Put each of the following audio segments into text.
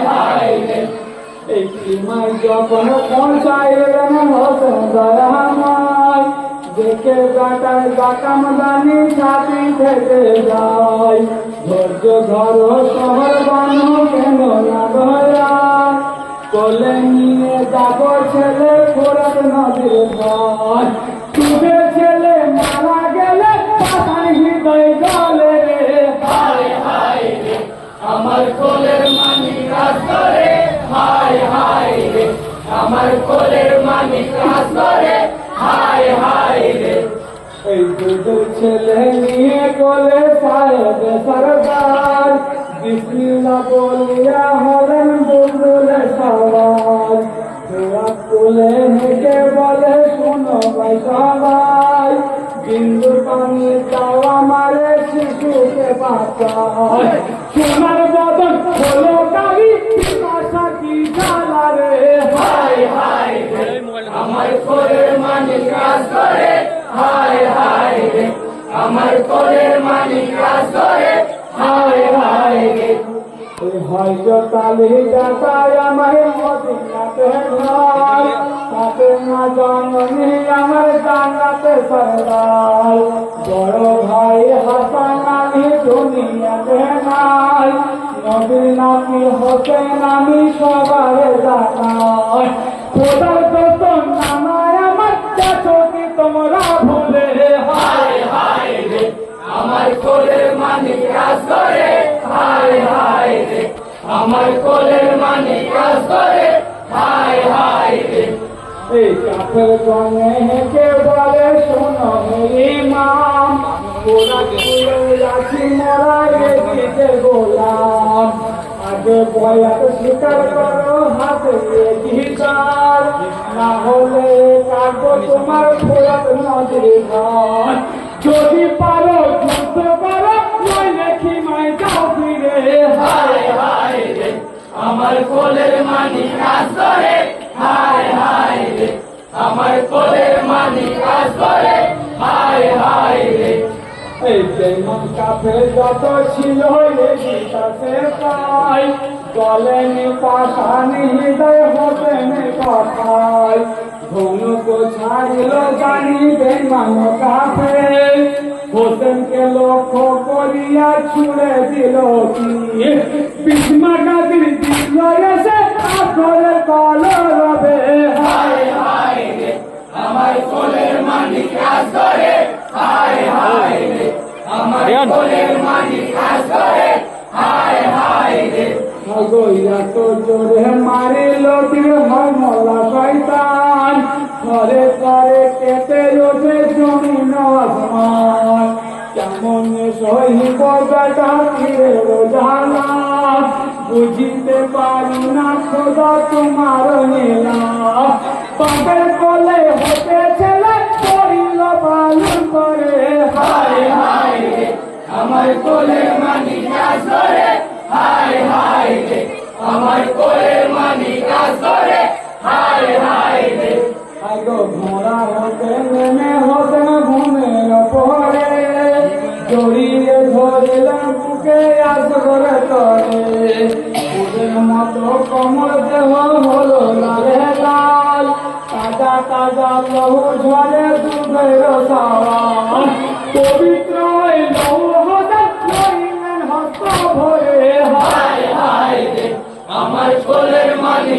হায় রে এই সীমাই যখন পৌঁছায় এলেন হোসেন দয়াময় দেখে গাটায় গাটাম দানি ছাতি থেকে যায় ধৈর্য ধরো শহর বানো কেন না দয়া কোলে নিয়ে যাব ছেলে হায় আমার কোলের আমার কোলের মানি কাজ করে। হায় হায় রে। এই দুধের ছেলে নিয়ে কোলে সাহেব সরদার বিসমিল্লাহ বলিয়া হলেন বুলবুলে সবার তোরা কোলে হেঁটে বলে শোনো ভাই সবাই বিন্দু পানি দাও আমারে শিশুকে বাঁচায় সোনার বদন হলো কারি কোলের মানি কাজ করে হায় হায় রে। আমার কোলের মানি কাজ করে হায় হায় রে। হয়তো তালি ডাকায় আমার মদিনাতে ঘর আমার জানাতে সরদার। বড় ভাই হাসান আমি দুনিয়াতে নাই, নবীর নামি হোসেন আমি সবার জানাই। খোদার নামায় আমার আমার কোলের মানি কাজ হায় হায় আমার কোলের মানি কাজ হায় হায় রে। এই হেঁকে বলে, শোনো ইমাম ওরা কুলে আছি মরা গোলাম। আগে বয়াত স্বীকার করো, হাতে না হলে কাটবো তোমার ফোরাত নদীর ঘর যদি পারো যুদ্ধ করো নইলে খিমায় যাও ফিরে। হায় হায় রে আমার কোলের মানি করে হায় হায় রে আমার কোলের মানি করে হায় হায় রে। এই যেমন কাফে যত ছিল এসে পাই গলেন পাশানি হৃদয় হতেন কথায়। ধনুক ছাড়িল জানি বেমান কাফে হোসেনকে লক্ষ্য করিয়া ছুড়ে দিল কি বিষ্মা গাদির দিল এসে আসরে কল রবে হায় হায় রে আমার কোলের মানি কাজ করে হায় হায় রে আমার কোলের মানি কাজ করে হায় হায় বুঝিতে পারি না খোদা তোমার নীলা কোলে হতে ছেলে করিল পালন করে হায় হায় আমার কোলে ঘোড়া হতে নেমে হতে ঘুমের পরে জড়িয়ে ধরিলাম বুকে আসরে তরে ওদের মতো কমল দেহ হলো লালে লাল তাজা তাজা লহু ঝরে দুধের সাওয়াল পবিত্র আমার কোলের মানি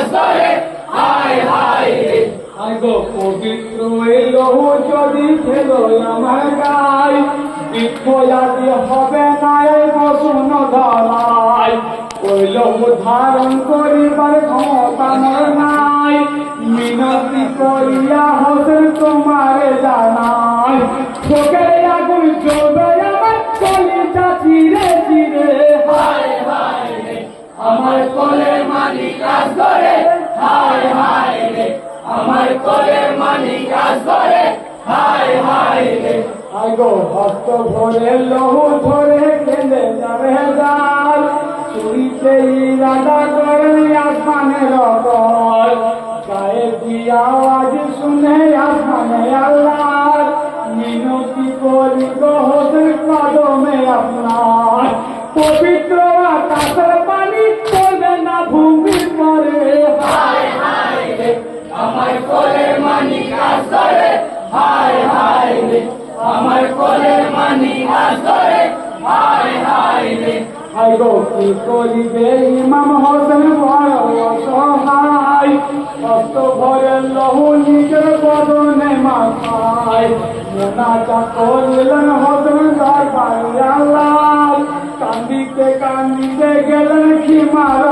আসরে হাই হাই পবিত্র যদি খেলো আমার গাই হবে না এ ধরাই ধারণ করিবার ক্ষমতা নাই মিনতি করিয়া হোসেন তোমারে জানাই। চোখের আগুন চলবে আমার কলিজা আমার কলে মানি কাজ করে হায় হায় রে, আমার কোলে মানি কাজ করে হায় হায় রে। আগো ভক্ত ভরে লহু ধরে খেলে যাবে জাল। চুরিতে ইরাদা করে আসমানে রকল গায়ে দিয়া আওয়াজ শুনে আসমানে আল্লাহ মিনতি করি গো হোসেন কদমে আপনার। পবিত্র আকাশের আমার কোলে মানি করে হায় হায় রে। হায় গো, কি করিবে ইমাম হোসেন? অসহায়। কষ্ট ভরে লহু নিজের বদনে মাথায়। মোনাজা করিলেন হোসেন দরবারে আল্লাহ। কান্দিতে কান্দিতে গেলেন কি মার